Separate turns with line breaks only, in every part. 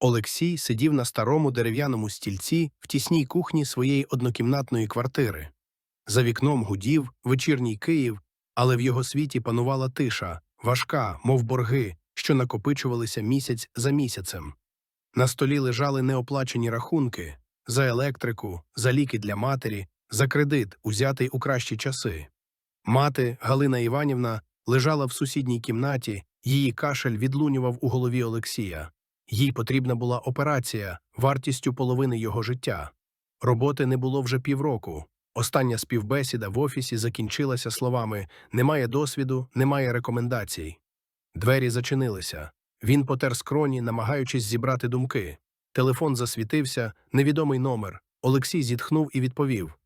Олексій сидів на старому дерев'яному стільці в тісній кухні своєї однокімнатної квартири. За вікном гудів вечірній Київ, але в його світі панувала тиша, важка, мов борги, що накопичувалися місяць за місяцем. На столі лежали неоплачені рахунки за електрику, за ліки для матері, за кредит, узятий у кращі часи. Мати, Галина Іванівна, лежала в сусідній кімнаті, її кашель відлунював у голові Олексія. Їй потрібна була операція, вартістю половини його життя. Роботи не було вже півроку. Остання співбесіда в офісі закінчилася словами «немає досвіду, немає рекомендацій». Двері зачинилися. Він потер скроні, намагаючись зібрати думки. Телефон засвітився, невідомий номер. Олексій зітхнув і відповів.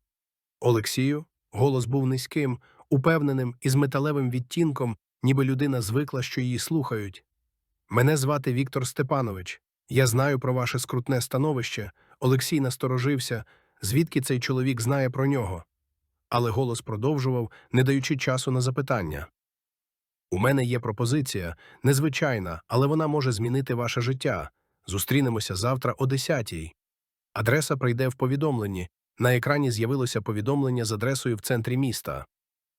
Олексію? Голос був низьким, упевненим і з металевим відтінком, ніби людина звикла, що її слухають. Мене звати Віктор Степанович. Я знаю про ваше скрутне становище. Олексій насторожився, звідки цей чоловік знає про нього. Але голос продовжував, не даючи часу на запитання. У мене є пропозиція, незвичайна, але вона може змінити ваше життя. Зустрінемося завтра о 10-й. Адреса прийде в повідомленні. На екрані з'явилося повідомлення з адресою в центрі міста.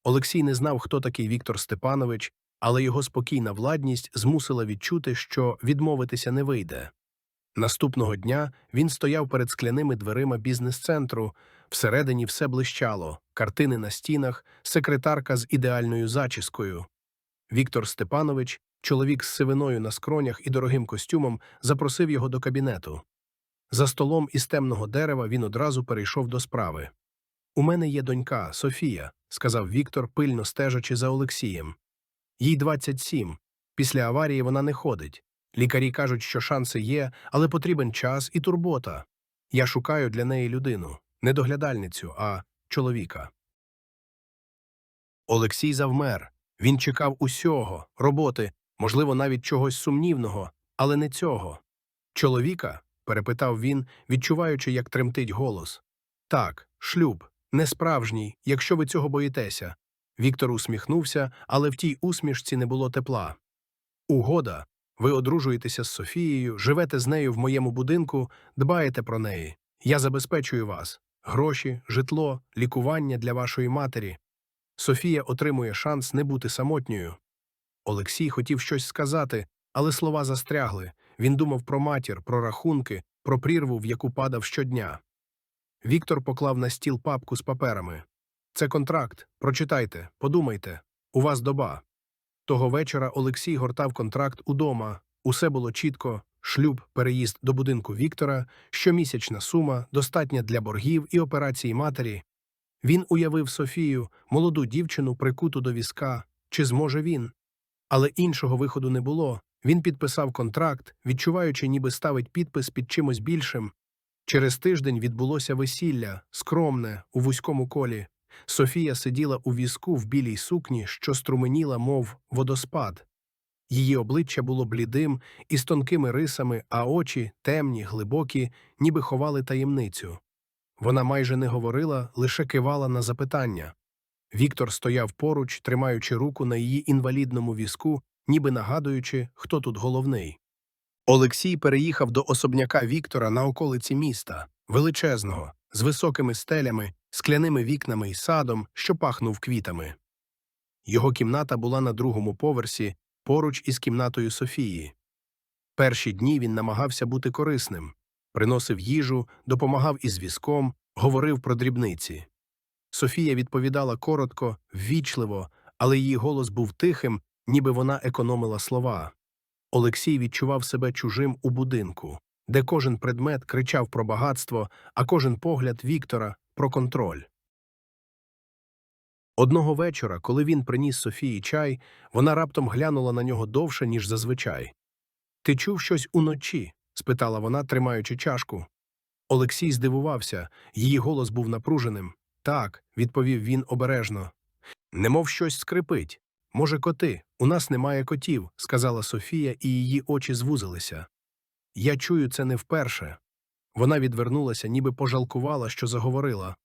Олексій не знав, хто такий Віктор Степанович, але його спокійна владність змусила відчути, що відмовитися не вийде. Наступного дня він стояв перед скляними дверима бізнес-центру, всередині все блищало, картини на стінах, секретарка з ідеальною зачіскою. Віктор Степанович, чоловік з сивиною на скронях і дорогим костюмом, запросив його до кабінету. За столом із темного дерева він одразу перейшов до справи. У мене є донька Софія, сказав Віктор, пильно стежачи за Олексієм. Їй 27. Після аварії вона не ходить. Лікарі кажуть, що шанси є, але потрібен час і турбота. Я шукаю для неї людину, не доглядальницю, а чоловіка. Олексій завмер. Він чекав усього, роботи, можливо, навіть чогось сумнівного, але не цього. Чоловіка? перепитав він, відчуваючи, як тремтить голос. Так, шлюб, не справжній, якщо ви цього боїтеся. Віктор усміхнувся, але в тій усмішці не було тепла. Угода. Ви одружуєтеся з Софією, живете з нею в моєму будинку, дбаєте про неї. Я забезпечую вас гроші, житло, лікування для вашої матері. Софія отримує шанс не бути самотньою. Олексій хотів щось сказати, але слова застрягли. Він думав про матір, про рахунки, про прірву, в яку падав щодня. Віктор поклав на стіл папку з паперами. Це контракт. Прочитайте, подумайте. У вас доба. Того вечора Олексій гортав контракт удома. Усе було чітко: шлюб, переїзд до будинку Віктора, щомісячна сума, достатня для боргів і операції матері. Він уявив Софію, молоду дівчину, прикуту до візка. Чи зможе він? Але іншого виходу не було. Він підписав контракт, відчуваючи, ніби ставить підпис під чимось більшим. Через тиждень відбулося весілля, скромне, у вузькому колі. Софія сиділа у візку в білій сукні, що струменіла, мов водоспад. Її обличчя було блідим і з тонкими рисами, а очі, темні, глибокі, ніби ховали таємницю. Вона майже не говорила, лише кивала на запитання. Віктор стояв поруч, тримаючи руку на її інвалідному візку, ніби нагадуючи, хто тут головний. Олексій переїхав до особняка Віктора на околиці міста, величезного, з високими стелями, скляними вікнами і садом, що пахнув квітами. Його кімната була на другому поверсі, поруч із кімнатою Софії. Перші дні він намагався бути корисним, приносив їжу, допомагав із візком, говорив про дрібниці. Софія відповідала коротко, ввічливо, але її голос був тихим, ніби вона економила слова. Олексій відчував себе чужим у будинку, де кожен предмет кричав про багатство, а кожен погляд Віктора про контроль. Одного вечора, коли він приніс Софії чай, вона раптом глянула на нього довше, ніж зазвичай. Ти чув щось уночі? спитала вона, тримаючи чашку. Олексій здивувався, її голос був напруженим. Так, відповів він обережно. Немов щось скрипить. Може, коти, у нас немає котів, сказала Софія, і її очі звузилися. Я чую це не вперше. Вона відвернулася, ніби пожалкувала, що заговорила.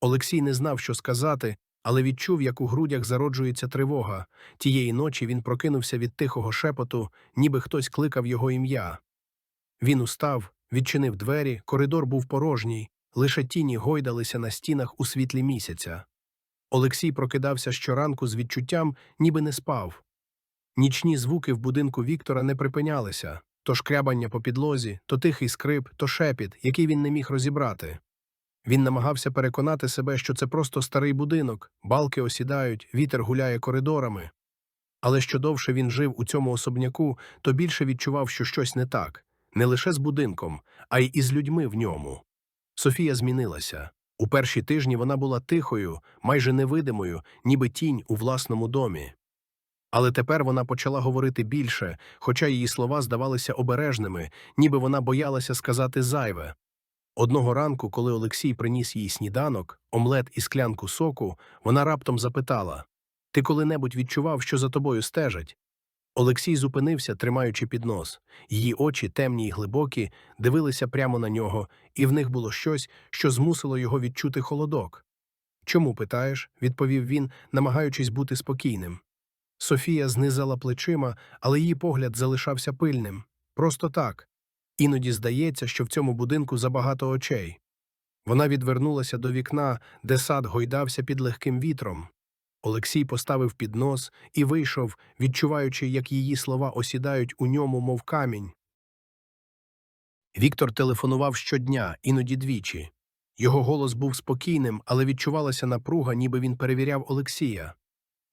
Олексій не знав, що сказати, але відчув, як у грудях зароджується тривога. Тієї ночі він прокинувся від тихого шепоту, ніби хтось кликав його ім'я. Він устав, відчинив двері, коридор був порожній, лише тіні гойдалися на стінах у світлі місяця. Олексій прокидався щоранку з відчуттям, ніби не спав. Нічні звуки в будинку Віктора не припинялися то шкрябання по підлозі, то тихий скрип, то шепіт, який він не міг розібрати. Він намагався переконати себе, що це просто старий будинок, балки осідають, вітер гуляє коридорами. Але що довше він жив у цьому особняку, то більше відчував, що щось не так не лише з будинком, а й із людьми в ньому. Софія змінилася. У перші тижні вона була тихою, майже невидимою, ніби тінь у власному домі. Але тепер вона почала говорити більше, хоча її слова здавалися обережними, ніби вона боялася сказати зайве. Одного ранку, коли Олексій приніс їй сніданок, омлет і склянку соку, вона раптом запитала Ти коли-небудь відчував, що за тобою стежать? Олексій зупинився, тримаючи піднос. Її очі, темні й глибокі, дивилися прямо на нього, і в них було щось, що змусило його відчути холодок. Чому питаєш? відповів він, намагаючись бути спокійним. Софія знизала плечима, але її погляд залишався пильним. Просто так. Іноді здається, що в цьому будинку забагато очей. Вона відвернулася до вікна, де сад гойдався під легким вітром. Олексій поставив піднос і вийшов, відчуваючи, як її слова осідають у ньому, мов камінь. Віктор телефонував щодня, іноді двічі. Його голос був спокійним, але відчувалася напруга, ніби він перевіряв Олексія.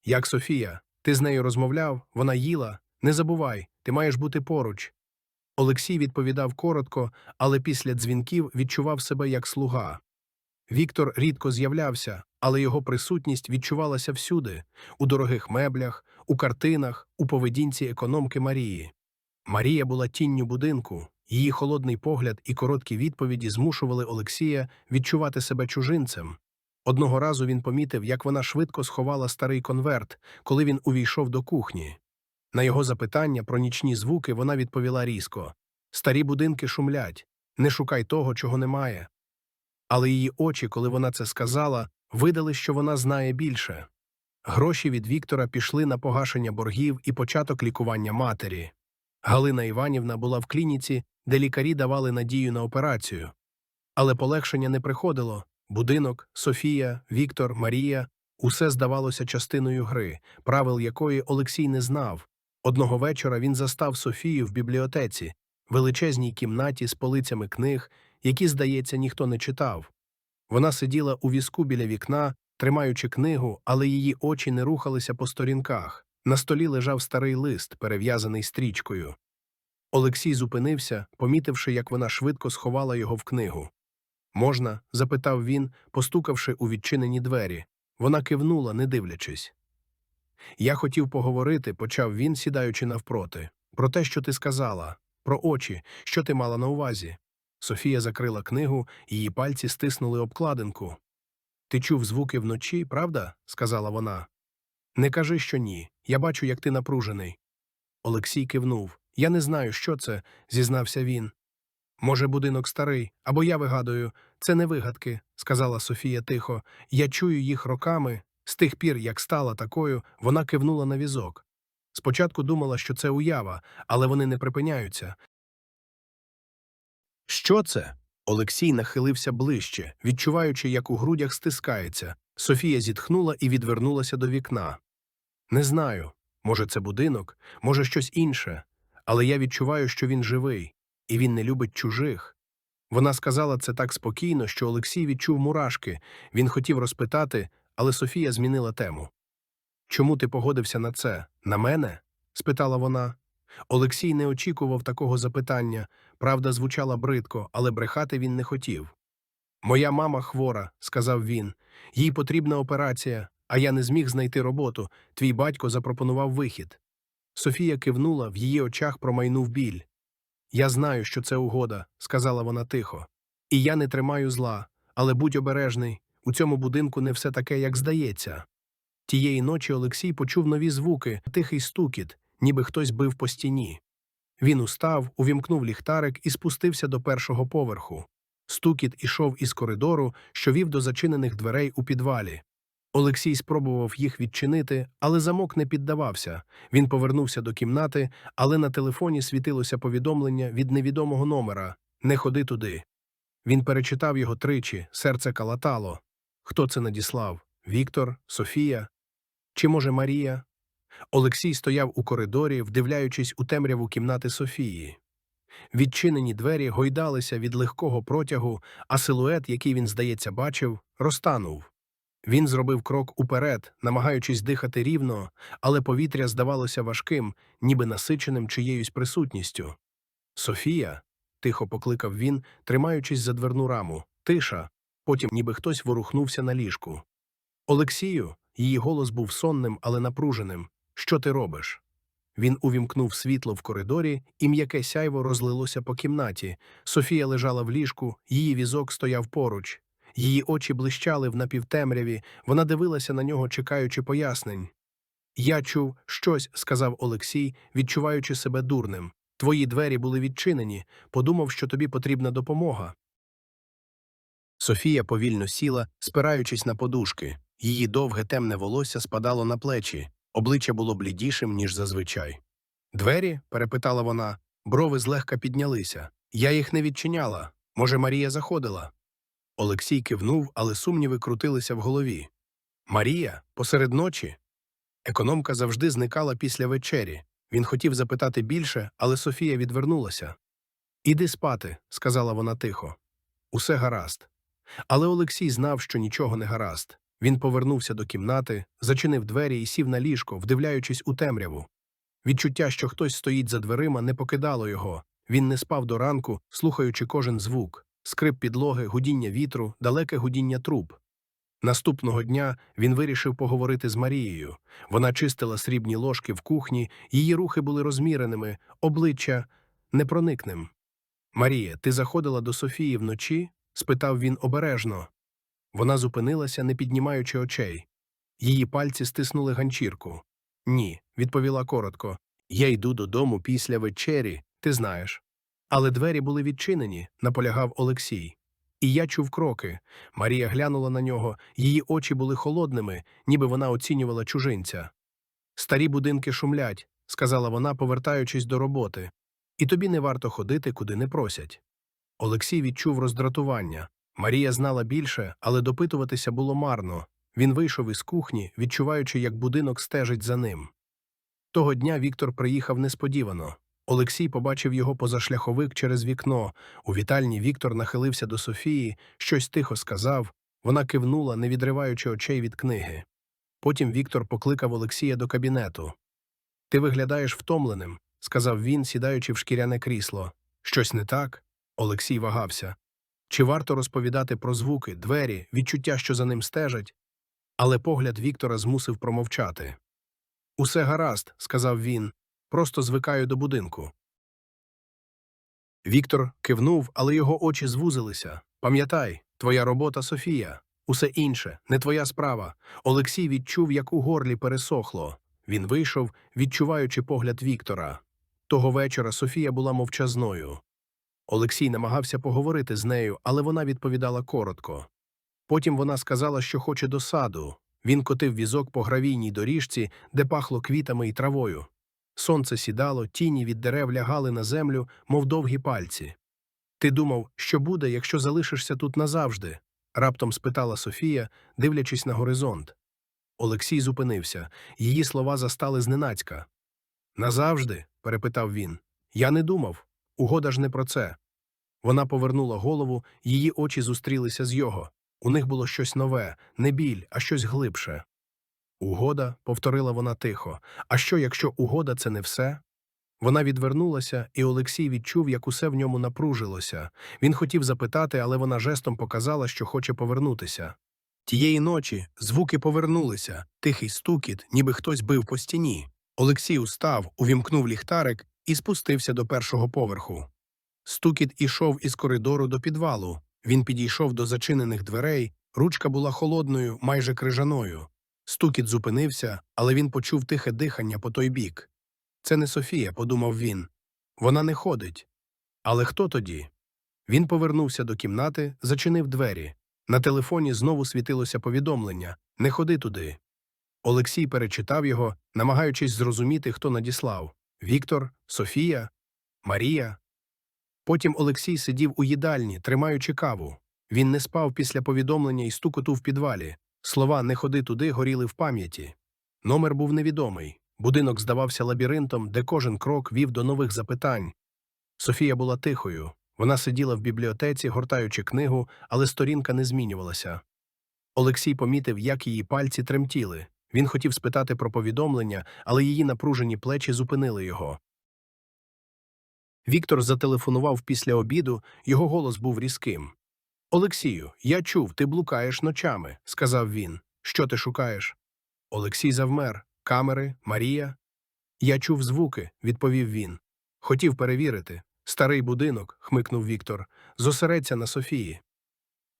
Як Софія, ти з нею розмовляв, вона їла. Не забувай, ти маєш бути поруч. Олексій відповідав коротко, але після дзвінків відчував себе як слуга. Віктор рідко з'являвся, але його присутність відчувалася всюди у дорогих меблях, у картинах, у поведінці економки Марії. Марія була тінню будинку, її холодний погляд і короткі відповіді змушували Олексія відчувати себе чужинцем. Одного разу він помітив, як вона швидко сховала старий конверт, коли він увійшов до кухні. На його запитання про нічні звуки вона відповіла різко Старі будинки шумлять, не шукай того, чого немає. Але її очі, коли вона це сказала, видали, що вона знає більше. Гроші від Віктора пішли на погашення боргів і початок лікування матері. Галина Іванівна була в клініці, де лікарі давали надію на операцію. Але полегшення не приходило будинок, Софія, Віктор, Марія усе здавалося частиною гри, правил якої Олексій не знав. Одного вечора він застав Софію в бібліотеці, величезній кімнаті з полицями книг, які, здається, ніхто не читав. Вона сиділа у візку біля вікна, тримаючи книгу, але її очі не рухалися по сторінках. На столі лежав старий лист, перев'язаний стрічкою. Олексій зупинився, помітивши, як вона швидко сховала його в книгу. Можна? запитав він, постукавши у відчинені двері. Вона кивнула, не дивлячись. Я хотів поговорити, почав він, сідаючи навпроти, про те, що ти сказала, про очі, що ти мала на увазі. Софія закрила книгу, її пальці стиснули обкладинку. Ти чув звуки вночі, правда? сказала вона. Не кажи, що ні. Я бачу, як ти напружений. Олексій кивнув. Я не знаю, що це, зізнався він. Може, будинок старий, або я вигадую, це не вигадки, сказала Софія тихо. Я чую їх роками. З тих пір, як стала такою, вона кивнула на візок. Спочатку думала, що це уява, але вони не припиняються. Що це? Олексій нахилився ближче, відчуваючи, як у грудях стискається. Софія зітхнула і відвернулася до вікна. Не знаю. Може, це будинок, може, щось інше, але я відчуваю, що він живий, і він не любить чужих. Вона сказала це так спокійно, що Олексій відчув мурашки. Він хотів розпитати, але Софія змінила тему. Чому ти погодився на це? На мене? спитала вона. Олексій не очікував такого запитання. Правда звучала бридко, але брехати він не хотів. Моя мама хвора, сказав він. Їй потрібна операція, а я не зміг знайти роботу. Твій батько запропонував вихід. Софія кивнула, в її очах промайнув біль. Я знаю, що це угода, сказала вона тихо. І я не тримаю зла, але будь обережний, у цьому будинку не все таке, як здається. Тієї ночі Олексій почув нові звуки, тихий стукіт, ніби хтось бив по стіні. Він устав, увімкнув ліхтарик і спустився до першого поверху. Стукіт ішов із коридору, що вів до зачинених дверей у підвалі. Олексій спробував їх відчинити, але замок не піддавався. Він повернувся до кімнати, але на телефоні світилося повідомлення від невідомого номера Не ходи туди. Він перечитав його тричі, серце калатало. Хто це надіслав? Віктор, Софія? Чи, може, Марія? Олексій стояв у коридорі, вдивляючись у темряву кімнати Софії. Відчинені двері гойдалися від легкого протягу, а силует, який він, здається, бачив, розтанув. Він зробив крок уперед, намагаючись дихати рівно, але повітря здавалося важким, ніби насиченим чиєюсь присутністю. Софія, тихо покликав він, тримаючись за дверну раму. Тиша. Потім ніби хтось ворухнувся на ліжку. Олексію, її голос був сонним, але напруженим. Що ти робиш? Він увімкнув світло в коридорі, і м'яке сяйво розлилося по кімнаті. Софія лежала в ліжку, її візок стояв поруч. Її очі блищали в напівтемряві, вона дивилася на нього, чекаючи пояснень. Я чув щось, сказав Олексій, відчуваючи себе дурним. Твої двері були відчинені, подумав, що тобі потрібна допомога. Софія повільно сіла, спираючись на подушки. Її довге темне волосся спадало на плечі, обличчя було блідішим, ніж зазвичай. Двері? перепитала вона, брови злегка піднялися. Я їх не відчиняла. Може, Марія заходила? Олексій кивнув, але сумніви крутилися в голові. Марія, посеред ночі. Економка завжди зникала після вечері. Він хотів запитати більше, але Софія відвернулася. Іди спати, сказала вона тихо. Усе гаразд. Але Олексій знав, що нічого не гаразд. Він повернувся до кімнати, зачинив двері і сів на ліжко, вдивляючись у темряву. Відчуття, що хтось стоїть за дверима, не покидало його. Він не спав до ранку, слухаючи кожен звук скрип підлоги, гудіння вітру, далеке гудіння труб. Наступного дня він вирішив поговорити з Марією. Вона чистила срібні ложки в кухні, її рухи були розміреними, обличчя непроникним. Марія, ти заходила до Софії вночі? спитав він обережно. Вона зупинилася, не піднімаючи очей. Її пальці стиснули ганчірку. Ні, відповіла коротко. Я йду додому після вечері, ти знаєш. Але двері були відчинені, наполягав Олексій. І я чув кроки. Марія глянула на нього, її очі були холодними, ніби вона оцінювала чужинця. Старі будинки шумлять, сказала вона, повертаючись до роботи. І тобі не варто ходити, куди не просять. Олексій відчув роздратування. Марія знала більше, але допитуватися було марно. Він вийшов із кухні, відчуваючи, як будинок стежить за ним. Того дня Віктор приїхав несподівано. Олексій побачив його позашляховик через вікно. У вітальні Віктор нахилився до Софії, щось тихо сказав. Вона кивнула, не відриваючи очей від книги. Потім Віктор покликав Олексія до кабінету. Ти виглядаєш втомленим, сказав він, сідаючи в шкіряне крісло. Щось не так? Олексій вагався. Чи варто розповідати про звуки, двері, відчуття, що за ним стежать? Але погляд Віктора змусив промовчати. Усе гаразд, сказав він, просто звикаю до будинку. Віктор кивнув, але його очі звузилися. Пам'ятай, твоя робота Софія. Усе інше, не твоя справа. Олексій відчув, як у горлі пересохло. Він вийшов, відчуваючи погляд Віктора. Того вечора Софія була мовчазною. Олексій намагався поговорити з нею, але вона відповідала коротко. Потім вона сказала, що хоче до саду. Він котив візок по гравійній доріжці, де пахло квітами і травою. Сонце сідало, тіні від дерев лягали на землю, мов довгі пальці. Ти думав, що буде, якщо залишишся тут назавжди? раптом спитала Софія, дивлячись на горизонт. Олексій зупинився. Її слова застали зненацька. Назавжди? перепитав він. Я не думав. Угода ж не про це. Вона повернула голову, її очі зустрілися з його. У них було щось нове, не біль, а щось глибше. Угода, повторила вона тихо. А що, якщо угода це не все? Вона відвернулася, і Олексій відчув, як усе в ньому напружилося. Він хотів запитати, але вона жестом показала, що хоче повернутися. Тієї ночі звуки повернулися, тихий стукіт, ніби хтось бив по стіні. Олексій устав, увімкнув ліхтарик і спустився до першого поверху. Стукіт ішов із коридору до підвалу. Він підійшов до зачинених дверей, ручка була холодною, майже крижаною. Стукіт зупинився, але він почув тихе дихання по той бік. Це не Софія, подумав він. Вона не ходить. Але хто тоді? Він повернувся до кімнати, зачинив двері. На телефоні знову світилося повідомлення Не ходи туди. Олексій перечитав його, намагаючись зрозуміти, хто надіслав Віктор, Софія, Марія. Потім Олексій сидів у їдальні, тримаючи каву. Він не спав після повідомлення і стукоту в підвалі. Слова Не ходи туди горіли в пам'яті. Номер був невідомий. Будинок здавався лабіринтом, де кожен крок вів до нових запитань. Софія була тихою. Вона сиділа в бібліотеці, гортаючи книгу, але сторінка не змінювалася. Олексій помітив, як її пальці тремтіли. Він хотів спитати про повідомлення, але її напружені плечі зупинили його. Віктор зателефонував після обіду, його голос був різким. Олексію, я чув, ти блукаєш ночами, сказав він. Що ти шукаєш? Олексій завмер. Камери, Марія. Я чув звуки, відповів він. Хотів перевірити. Старий будинок, хмикнув Віктор, зосередься на Софії.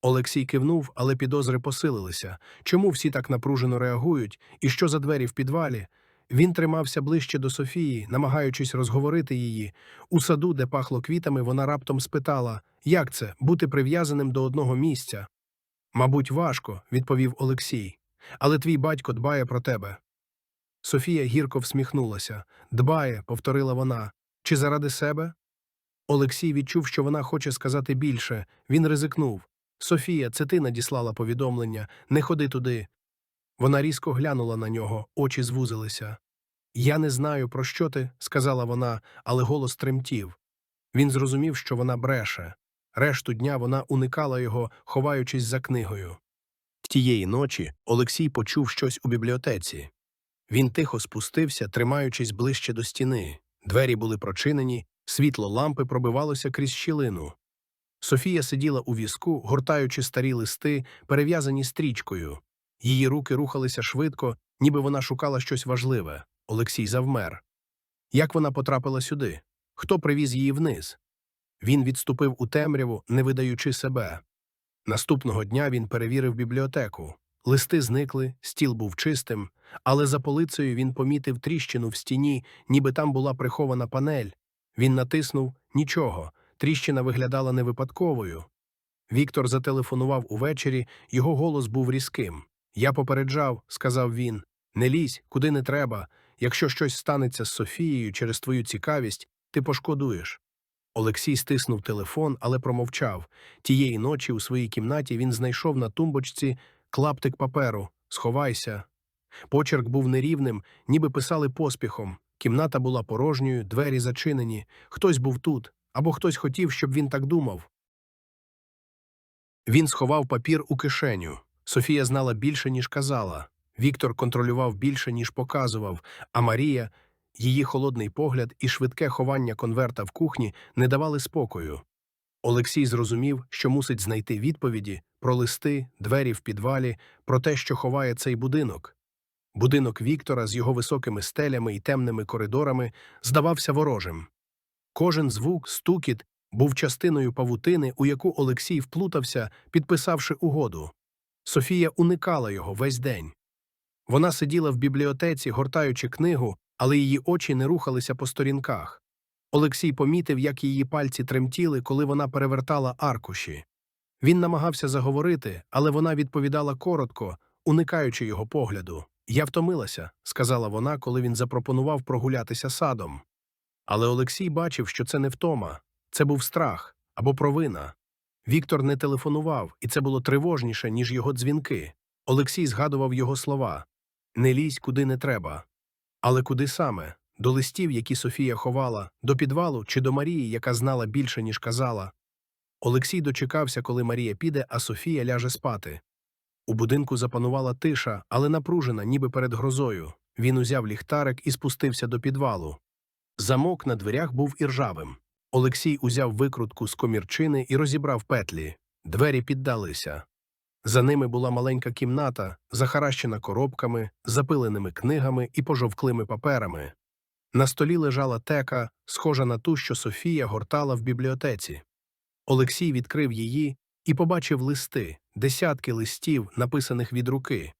Олексій кивнув, але підозри посилилися. Чому всі так напружено реагують, і що за двері в підвалі? Він тримався ближче до Софії, намагаючись розговорити її. У саду, де пахло квітами, вона раптом спитала, як це бути прив'язаним до одного місця. Мабуть, важко, відповів Олексій. Але твій батько дбає про тебе. Софія гірко всміхнулася. Дбає, повторила вона. Чи заради себе? Олексій відчув, що вона хоче сказати більше. Він ризикнув. Софія, це ти надіслала повідомлення. Не ходи туди. Вона різко глянула на нього, очі звузилися. Я не знаю, про що ти, сказала вона, але голос тремтів. Він зрозумів, що вона бреше. Решту дня вона уникала його, ховаючись за книгою. Тієї ночі Олексій почув щось у бібліотеці. Він тихо спустився, тримаючись ближче до стіни. Двері були прочинені, світло лампи пробивалося крізь щілину. Софія сиділа у візку, гортаючи старі листи, перев'язані стрічкою. Її руки рухалися швидко, ніби вона шукала щось важливе. Олексій завмер. Як вона потрапила сюди? Хто привіз її вниз? Він відступив у темряву, не видаючи себе. Наступного дня він перевірив бібліотеку. Листи зникли, стіл був чистим, але за полицею він помітив тріщину в стіні, ніби там була прихована панель. Він натиснув нічого, тріщина виглядала невипадковою. Віктор зателефонував увечері, його голос був різким. Я попереджав, сказав він, не лізь, куди не треба. Якщо щось станеться з Софією через твою цікавість, ти пошкодуєш. Олексій стиснув телефон, але промовчав. Тієї ночі у своїй кімнаті він знайшов на тумбочці клаптик паперу Сховайся. Почерк був нерівним, ніби писали поспіхом. Кімната була порожньою, двері зачинені. Хтось був тут, або хтось хотів, щоб він так думав. Він сховав папір у кишеню. Софія знала більше, ніж казала. Віктор контролював більше, ніж показував, а Марія, її холодний погляд і швидке ховання конверта в кухні не давали спокою. Олексій зрозумів, що мусить знайти відповіді про листи, двері в підвалі, про те, що ховає цей будинок. Будинок Віктора з його високими стелями і темними коридорами здавався ворожим. Кожен звук, стукіт був частиною павутини, у яку Олексій вплутався, підписавши угоду. Софія уникала його весь день. Вона сиділа в бібліотеці, гортаючи книгу, але її очі не рухалися по сторінках. Олексій помітив, як її пальці тремтіли, коли вона перевертала аркуші. Він намагався заговорити, але вона відповідала коротко, уникаючи його погляду. Я втомилася, сказала вона, коли він запропонував прогулятися садом. Але Олексій бачив, що це не втома, це був страх або провина. Віктор не телефонував, і це було тривожніше, ніж його дзвінки. Олексій згадував його слова не лізь куди не треба. Але куди саме? До листів, які Софія ховала, до підвалу чи до Марії, яка знала більше, ніж казала. Олексій дочекався, коли Марія піде, а Софія ляже спати. У будинку запанувала тиша, але напружена, ніби перед грозою. Він узяв ліхтарик і спустився до підвалу. Замок на дверях був іржавим. Олексій узяв викрутку з комірчини і розібрав петлі. Двері піддалися. За ними була маленька кімната, захаращена коробками, запиленими книгами і пожовклими паперами. На столі лежала тека, схожа на ту, що Софія гортала в бібліотеці. Олексій відкрив її і побачив листи, десятки листів, написаних від руки.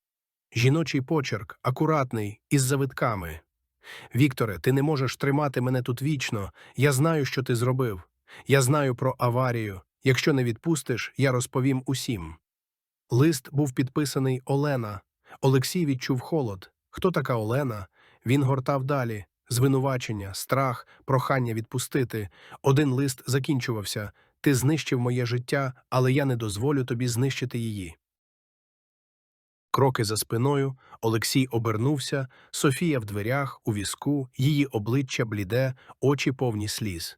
Жіночий почерк, акуратний, із завитками. Вікторе, ти не можеш тримати мене тут вічно. Я знаю, що ти зробив. Я знаю про аварію. Якщо не відпустиш, я розповім усім. Лист був підписаний Олена. Олексій відчув холод. Хто така Олена? Він гортав далі. Звинувачення, страх, прохання відпустити. Один лист закінчувався. Ти знищив моє життя, але я не дозволю тобі знищити її. Кроки за спиною, Олексій обернувся, Софія в дверях, у візку, її обличчя бліде, очі повні сліз.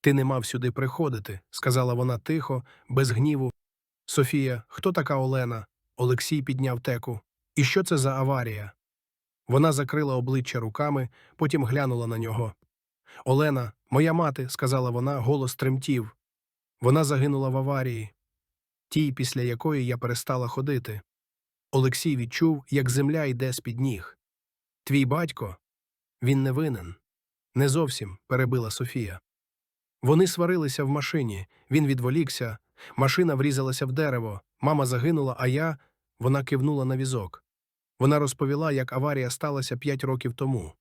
Ти не мав сюди приходити, сказала вона тихо, без гніву. Софія, хто така Олена? Олексій підняв теку. І що це за аварія? Вона закрила обличчя руками, потім глянула на нього. Олена, моя мати, сказала вона, голос тремтів. Вона загинула в аварії, тій, після якої я перестала ходити. Олексій відчув, як земля йде з-під ніг. Твій батько? Він не винен. Не зовсім, перебила Софія. Вони сварилися в машині, він відволікся, машина врізалася в дерево, мама загинула, а я. Вона кивнула на візок. Вона розповіла, як аварія сталася п'ять років тому.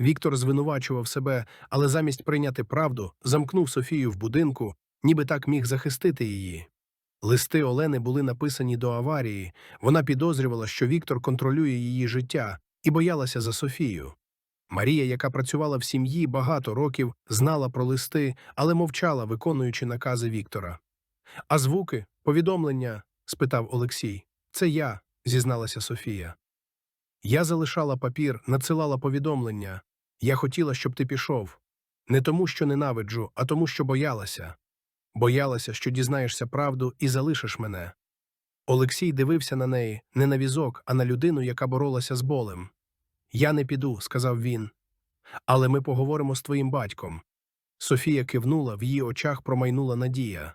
Віктор звинувачував себе, але замість прийняти правду, замкнув Софію в будинку, ніби так міг захистити її. Листи Олени були написані до аварії. Вона підозрювала, що Віктор контролює її життя, і боялася за Софію. Марія, яка працювала в сім'ї багато років, знала про листи, але мовчала, виконуючи накази Віктора. А звуки, повідомлення? спитав Олексій. Це я, зізналася Софія. Я залишала папір, надсилала повідомлення. Я хотіла, щоб ти пішов. Не тому, що ненавиджу, а тому, що боялася. Боялася, що дізнаєшся правду і залишиш мене. Олексій дивився на неї не на візок, а на людину, яка боролася з болем. Я не піду, сказав він. Але ми поговоримо з твоїм батьком. Софія кивнула, в її очах промайнула надія.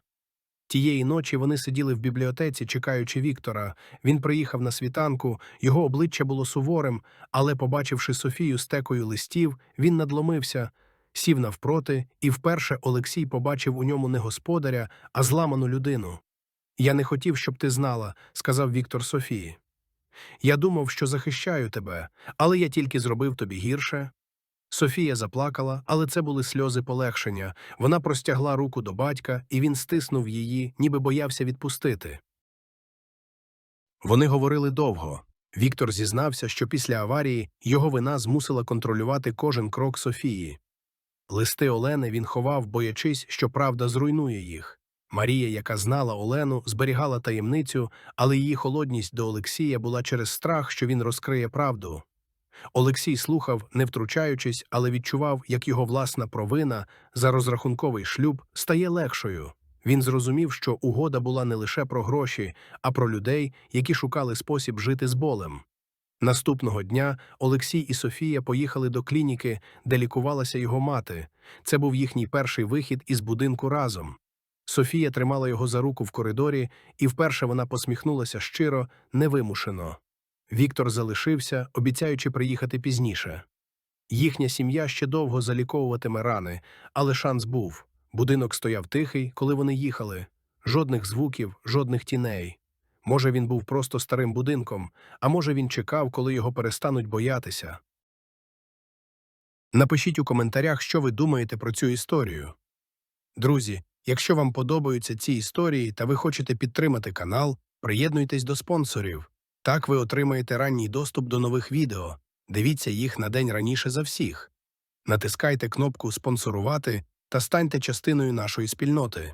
Тієї ночі вони сиділи в бібліотеці, чекаючи Віктора. Він приїхав на світанку, його обличчя було суворим, але, побачивши Софію з текою листів, він надломився, сів навпроти, і вперше Олексій побачив у ньому не господаря, а зламану людину. Я не хотів, щоб ти знала, сказав Віктор Софії. Я думав, що захищаю тебе, але я тільки зробив тобі гірше. Софія заплакала, але це були сльози полегшення. Вона простягла руку до батька, і він стиснув її, ніби боявся відпустити. Вони говорили довго. Віктор зізнався, що після аварії його вина змусила контролювати кожен крок Софії. Листи Олени він ховав, боячись, що правда зруйнує їх. Марія, яка знала Олену, зберігала таємницю, але її холодність до Олексія була через страх, що він розкриє правду. Олексій слухав, не втручаючись, але відчував, як його власна провина за розрахунковий шлюб стає легшою. Він зрозумів, що угода була не лише про гроші, а про людей, які шукали спосіб жити з болем. Наступного дня Олексій і Софія поїхали до клініки, де лікувалася його мати. Це був їхній перший вихід із будинку разом. Софія тримала його за руку в коридорі, і вперше вона посміхнулася щиро, невимушено. Віктор залишився, обіцяючи приїхати пізніше. Їхня сім'я ще довго заліковуватиме рани, але шанс був. Будинок стояв тихий, коли вони їхали. Жодних звуків, жодних тіней. Може, він був просто старим будинком, а може, він чекав, коли його перестануть боятися. Напишіть у коментарях, що ви думаєте про цю історію. Друзі, якщо вам подобаються ці історії та ви хочете підтримати канал, приєднуйтесь до спонсорів. Так ви отримаєте ранній доступ до нових відео. Дивіться їх на день раніше за всіх. Натискайте кнопку Спонсорувати та станьте частиною нашої спільноти.